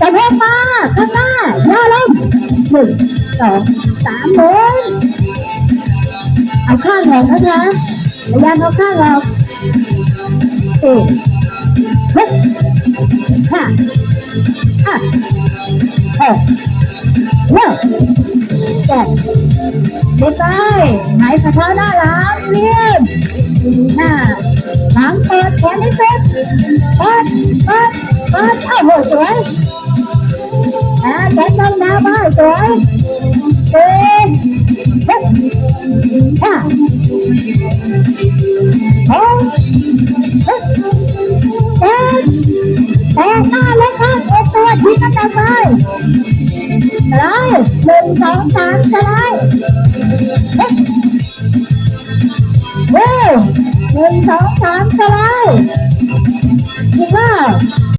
จะเพิ่มมาข้างหน้าย่อลงหนึ่งสองสามหมุนเอาข้างออกนะคะระยะเอาข้างออกสี่หกห้าอะหกเลิกเจ็ดเรียบร้อยหายสะเท้าหน้าหลังเรียบหน้า หลังเปิดแขนให้เซ็ตเปิดเปิดเปิดเอ้าโหสวยอ่าแขนลงดาวบ้าสวยเจ็ดหกห้าหกเจ็ดแปดแปดหน้าเล็กข้างเอ็ดตัวทิ้กันต่อไปสไลด์หนึ่งสองสามสไลด์เฮ้ย หนึ่งสองสามสไลด์ถูกรอบ